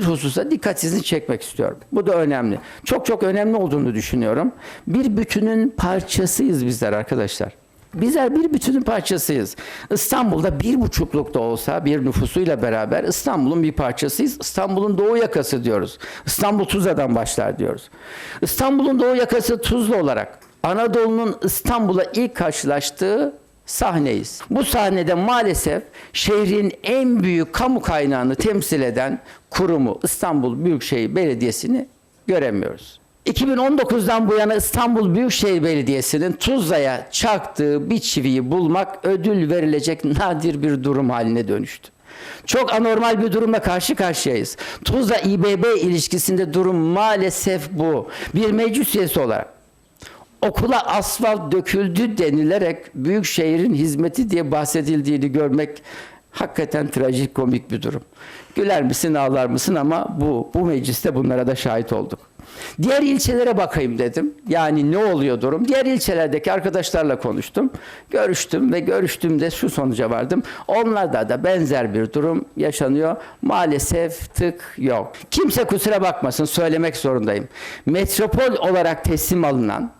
bir hususa dikkatinizi çekmek istiyorum. Bu da önemli. Çok çok önemli olduğunu düşünüyorum. Bir bütünün parçasıyız bizler arkadaşlar. Bizler bir bütünün parçasıyız. İstanbul'da bir buçukluk da olsa bir nüfusuyla beraber İstanbul'un bir parçasıyız. İstanbul'un doğu yakası diyoruz. İstanbul Tuzla'dan başlar diyoruz. İstanbul'un doğu yakası Tuzla olarak Anadolu'nun İstanbul'a ilk karşılaştığı sahneyiz. Bu sahnede maalesef şehrin en büyük kamu kaynağını temsil eden kurumu İstanbul Büyükşehir Belediyesi'ni göremiyoruz. 2019'dan bu yana İstanbul Büyükşehir Belediyesi'nin Tuzla'ya çaktığı bir çiviyi bulmak ödül verilecek nadir bir durum haline dönüştü. Çok anormal bir durumla karşı karşıyayız. Tuzla İBB ilişkisinde durum maalesef bu. Bir meclis üyesi olarak okula asfalt döküldü denilerek büyük şehrin hizmeti diye bahsedildiğini görmek hakikaten trajik komik bir durum. Güler misin ağlar mısın ama bu bu mecliste bunlara da şahit olduk. Diğer ilçelere bakayım dedim. Yani ne oluyor durum? Diğer ilçelerdeki arkadaşlarla konuştum. Görüştüm ve görüştüğümde şu sonuca vardım. Onlarda da benzer bir durum yaşanıyor. Maalesef tık yok. Kimse kusura bakmasın söylemek zorundayım. Metropol olarak teslim alınan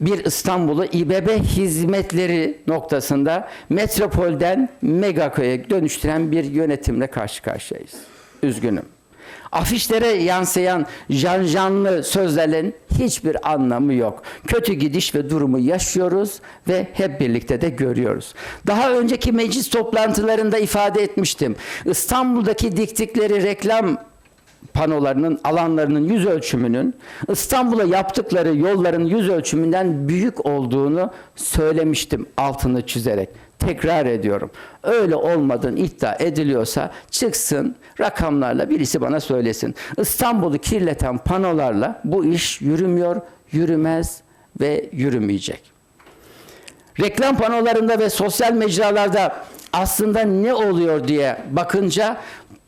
bir İstanbul'u İBB hizmetleri noktasında metropolden megaköye dönüştüren bir yönetimle karşı karşıyayız. Üzgünüm. Afişlere yansıyan janjanlı sözlerin hiçbir anlamı yok. Kötü gidiş ve durumu yaşıyoruz ve hep birlikte de görüyoruz. Daha önceki meclis toplantılarında ifade etmiştim. İstanbul'daki diktikleri reklam panolarının alanlarının yüz ölçümünün İstanbul'a yaptıkları yolların yüz ölçümünden büyük olduğunu söylemiştim altını çizerek. Tekrar ediyorum. Öyle olmadığını iddia ediliyorsa çıksın rakamlarla birisi bana söylesin. İstanbul'u kirleten panolarla bu iş yürümüyor, yürümez ve yürümeyecek. Reklam panolarında ve sosyal mecralarda aslında ne oluyor diye bakınca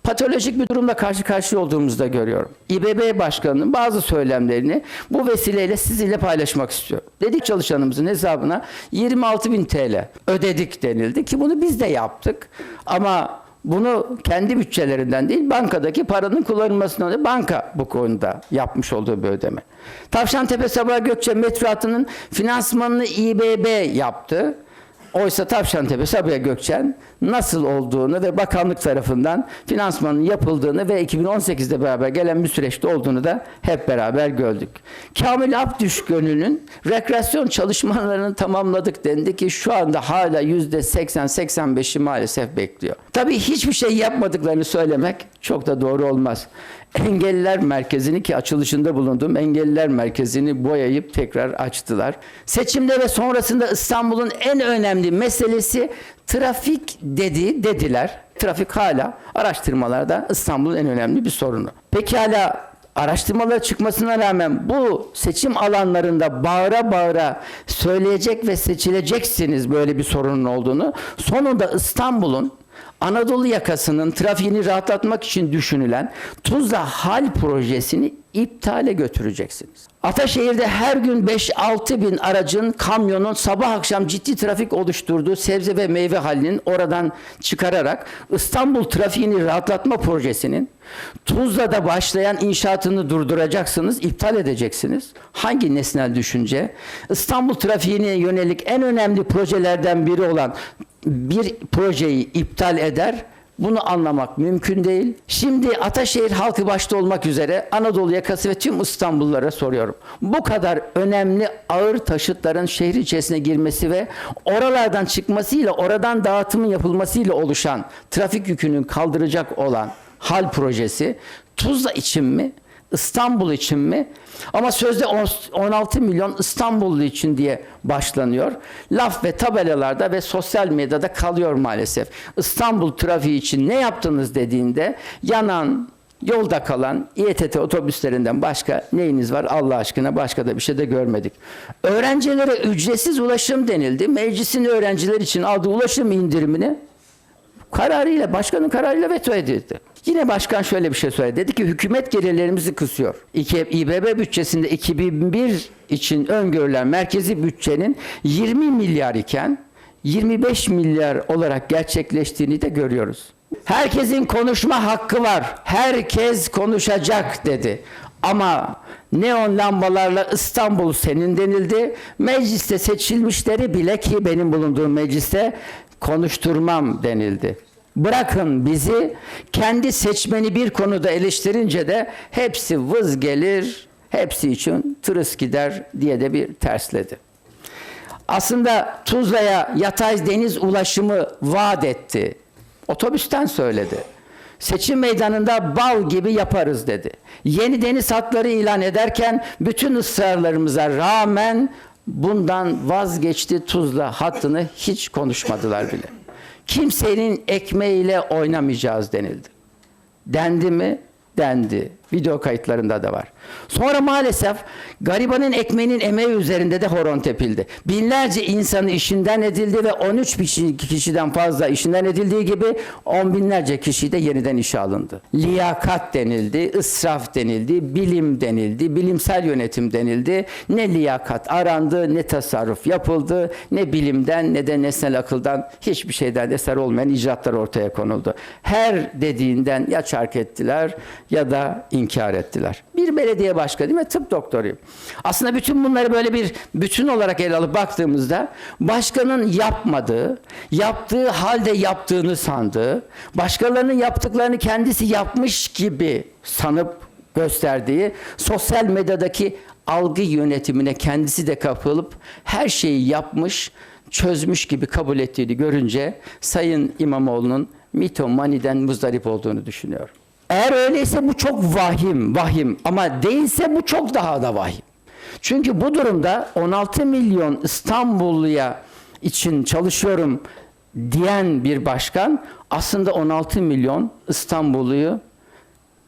patolojik bir durumla karşı karşıya olduğumuzu da görüyorum. İBB Başkanı'nın bazı söylemlerini bu vesileyle sizinle paylaşmak istiyorum. Dedik çalışanımızın hesabına 26 bin TL ödedik denildi ki bunu biz de yaptık. Ama bunu kendi bütçelerinden değil bankadaki paranın kullanılmasından da banka bu konuda yapmış olduğu bir ödeme. Tavşantepe Sabaha Gökçe metro hattının finansmanını İBB yaptı. Oysa Tavşantepe Sabiha Gökçen nasıl olduğunu ve bakanlık tarafından finansmanın yapıldığını ve 2018'de beraber gelen bir süreçte olduğunu da hep beraber gördük. Kamil Abdüş Gönül'ün rekreasyon çalışmalarını tamamladık dendi ki şu anda hala %80-85'i maalesef bekliyor. Tabii hiçbir şey yapmadıklarını söylemek çok da doğru olmaz. Engelliler Merkezi'ni ki açılışında bulundum. Engelliler Merkezi'ni boyayıp tekrar açtılar. Seçimde ve sonrasında İstanbul'un en önemli meselesi trafik dedi dediler. Trafik hala araştırmalarda İstanbul'un en önemli bir sorunu. Pekala araştırmalar çıkmasına rağmen bu seçim alanlarında bağıra bağıra söyleyecek ve seçileceksiniz böyle bir sorunun olduğunu. Sonunda İstanbul'un Anadolu yakasının trafiğini rahatlatmak için düşünülen Tuzla Hal projesini iptale götüreceksiniz. Ataşehir'de her gün 5-6 bin aracın, kamyonun sabah akşam ciddi trafik oluşturduğu sebze ve meyve halinin oradan çıkararak İstanbul trafiğini rahatlatma projesinin Tuzla'da başlayan inşaatını durduracaksınız, iptal edeceksiniz. Hangi nesnel düşünce? İstanbul trafiğine yönelik en önemli projelerden biri olan bir projeyi iptal eder. Bunu anlamak mümkün değil. Şimdi Ataşehir halkı başta olmak üzere Anadolu yakası ve tüm İstanbullulara soruyorum. Bu kadar önemli ağır taşıtların şehir içerisine girmesi ve oralardan çıkmasıyla, oradan dağıtımın yapılmasıyla oluşan trafik yükünün kaldıracak olan hal projesi Tuzla için mi? İstanbul için mi? Ama sözde 16 milyon İstanbullu için diye başlanıyor. Laf ve tabelalarda ve sosyal medyada kalıyor maalesef. İstanbul trafiği için ne yaptınız dediğinde yanan, yolda kalan İETT otobüslerinden başka neyiniz var Allah aşkına başka da bir şey de görmedik. Öğrencilere ücretsiz ulaşım denildi. Meclisin öğrenciler için aldığı ulaşım indirimini kararıyla, başkanın kararıyla veto edildi. Yine başkan şöyle bir şey söyledi. Dedi ki hükümet gelirlerimizi kısıyor. İBB bütçesinde 2001 için öngörülen merkezi bütçenin 20 milyar iken 25 milyar olarak gerçekleştiğini de görüyoruz. Herkesin konuşma hakkı var. Herkes konuşacak dedi. Ama neon lambalarla İstanbul senin denildi. Mecliste seçilmişleri bile ki benim bulunduğum mecliste konuşturmam denildi. Bırakın bizi kendi seçmeni bir konuda eleştirince de hepsi vız gelir, hepsi için tırıs gider diye de bir tersledi. Aslında Tuzla'ya yatay deniz ulaşımı vaat etti. Otobüsten söyledi. Seçim meydanında bal gibi yaparız dedi. Yeni deniz hatları ilan ederken bütün ısrarlarımıza rağmen bundan vazgeçti Tuzla hattını hiç konuşmadılar bile. Kimsenin ekmeğiyle oynamayacağız denildi. Dendi mi? Dendi. Video kayıtlarında da var. Sonra maalesef garibanın ekmeğinin emeği üzerinde de horon tepildi. Binlerce insanı işinden edildi ve 13 kişi- kişiden fazla işinden edildiği gibi on binlerce kişi de yeniden işe alındı. Liyakat denildi, ısraf denildi, bilim denildi, bilimsel yönetim denildi. Ne liyakat arandı, ne tasarruf yapıldı, ne bilimden ne de nesnel akıldan hiçbir şeyden eser olmayan icraatlar ortaya konuldu. Her dediğinden ya çark ettiler ya da inkar ettiler. Bir belediye başkanı değil mi? Tıp doktoruyum. Aslında bütün bunları böyle bir bütün olarak ele alıp baktığımızda başkanın yapmadığı, yaptığı halde yaptığını sandığı, başkalarının yaptıklarını kendisi yapmış gibi sanıp gösterdiği sosyal medyadaki algı yönetimine kendisi de kapılıp her şeyi yapmış, çözmüş gibi kabul ettiğini görünce Sayın İmamoğlu'nun mitomaniden muzdarip olduğunu düşünüyorum. Eğer öyleyse bu çok vahim, vahim ama değilse bu çok daha da vahim. Çünkü bu durumda 16 milyon İstanbulluya için çalışıyorum diyen bir başkan aslında 16 milyon İstanbulluyu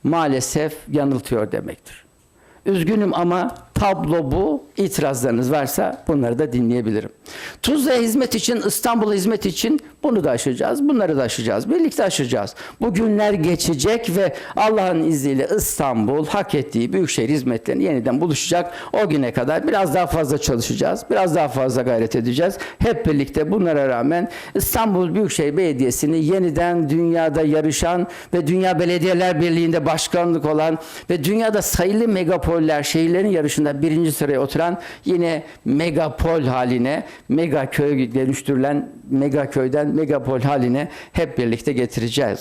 maalesef yanıltıyor demektir. Üzgünüm ama tablo bu. İtirazlarınız varsa bunları da dinleyebilirim. Tuzla'ya hizmet için, İstanbul'a hizmet için bunu da aşacağız. Bunları da aşacağız. Birlikte aşacağız. Bu günler geçecek ve Allah'ın izniyle İstanbul hak ettiği büyükşehir hizmetlerini yeniden buluşacak. O güne kadar biraz daha fazla çalışacağız. Biraz daha fazla gayret edeceğiz. Hep birlikte bunlara rağmen İstanbul Büyükşehir Belediyesi'ni yeniden dünyada yarışan ve Dünya Belediyeler Birliği'nde başkanlık olan ve dünyada sayılı megapoller şehirlerin yarışında birinci sıraya oturan yine megapol haline, mega köy dönüştürülen mega köyden megapol haline hep birlikte getireceğiz.